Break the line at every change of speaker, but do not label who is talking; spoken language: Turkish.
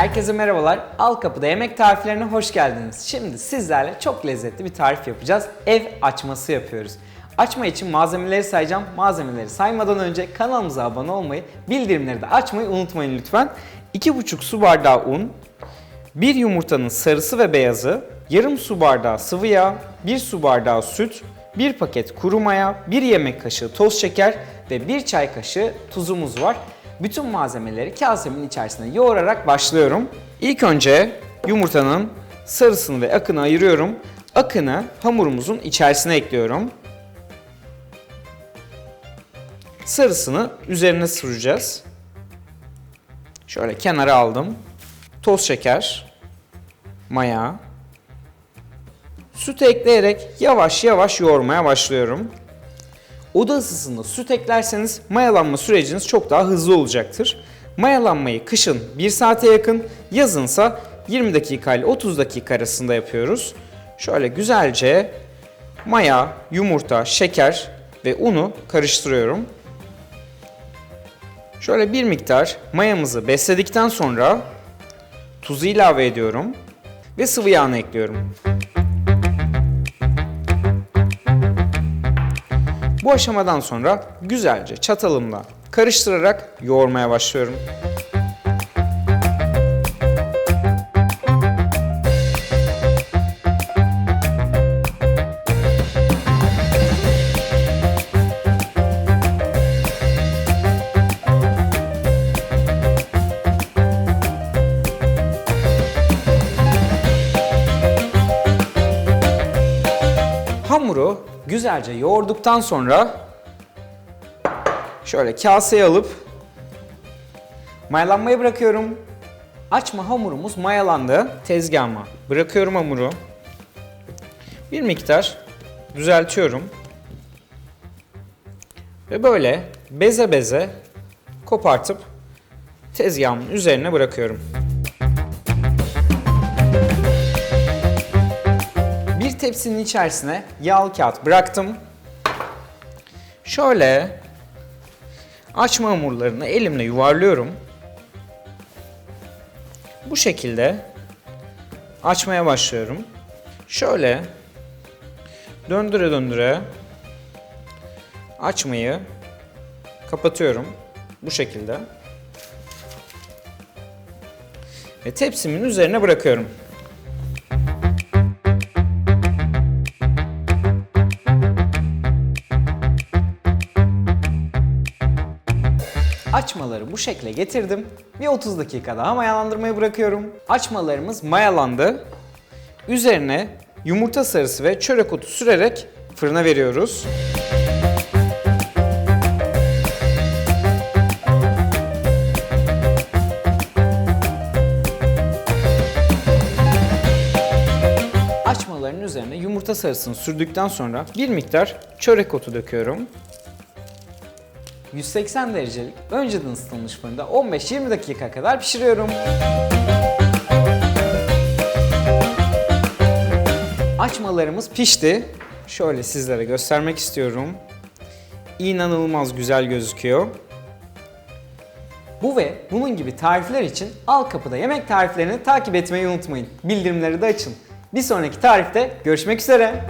Herkese merhabalar. Al Kapıda Yemek Tariflerine hoş geldiniz. Şimdi sizlerle çok lezzetli bir tarif yapacağız. Ev açması yapıyoruz. Açma için malzemeleri sayacağım. Malzemeleri saymadan önce kanalımıza abone olmayı, bildirimleri de açmayı unutmayın lütfen. 2,5 su bardağı un, 1 yumurtanın sarısı ve beyazı, yarım su bardağı sıvı yağ, 1 su bardağı süt, 1 paket kuru maya, 1 yemek kaşığı toz şeker ve 1 çay kaşığı tuzumuz var. Bütün malzemeleri kasemin içerisine yoğurarak başlıyorum. İlk önce yumurtanın sarısını ve akını ayırıyorum. Akını hamurumuzun içerisine ekliyorum. Sarısını üzerine süreceğiz. Şöyle kenara aldım. Toz şeker, maya, süt ekleyerek yavaş yavaş yoğurmaya başlıyorum. Oda ısısında süt eklerseniz mayalanma süreciniz çok daha hızlı olacaktır. Mayalanmayı kışın 1 saate yakın, yazınsa 20 dakika ile 30 dakika arasında yapıyoruz. Şöyle güzelce maya, yumurta, şeker ve unu karıştırıyorum. Şöyle bir miktar mayamızı besledikten sonra tuzu ilave ediyorum ve sıvı yağını ekliyorum. Bu aşamadan sonra güzelce çatalımla karıştırarak yoğurmaya başlıyorum. Hamuru güzelce yoğurduktan sonra şöyle kaseye alıp mayalanmayı bırakıyorum. Açma hamurumuz mayalandı. Tezgahıma bırakıyorum hamuru. Bir miktar düzeltiyorum. Ve böyle beze beze kopartıp tezgahımın üzerine bırakıyorum. Bir tepsinin içerisine yağlı kağıt bıraktım. Şöyle açma hamurlarını elimle yuvarlıyorum. Bu şekilde açmaya başlıyorum. Şöyle döndüre döndüre açmayı kapatıyorum. Bu şekilde. Ve tepsimin üzerine bırakıyorum. Açmaları bu şekle getirdim. Bir 30 dakika daha mayalandırmayı bırakıyorum. Açmalarımız mayalandı. Üzerine yumurta sarısı ve çörek otu sürerek fırına veriyoruz. Açmaların üzerine yumurta sarısını sürdükten sonra bir miktar çörek otu döküyorum. 180 derecelik önceden ısıtılmış fırında 15-20 dakika kadar pişiriyorum. Açmalarımız pişti. Şöyle sizlere göstermek istiyorum. İnanılmaz güzel gözüküyor. Bu ve bunun gibi tarifler için Al Kapıda yemek tariflerini takip etmeyi unutmayın. Bildirimleri de açın. Bir sonraki tarifte görüşmek üzere.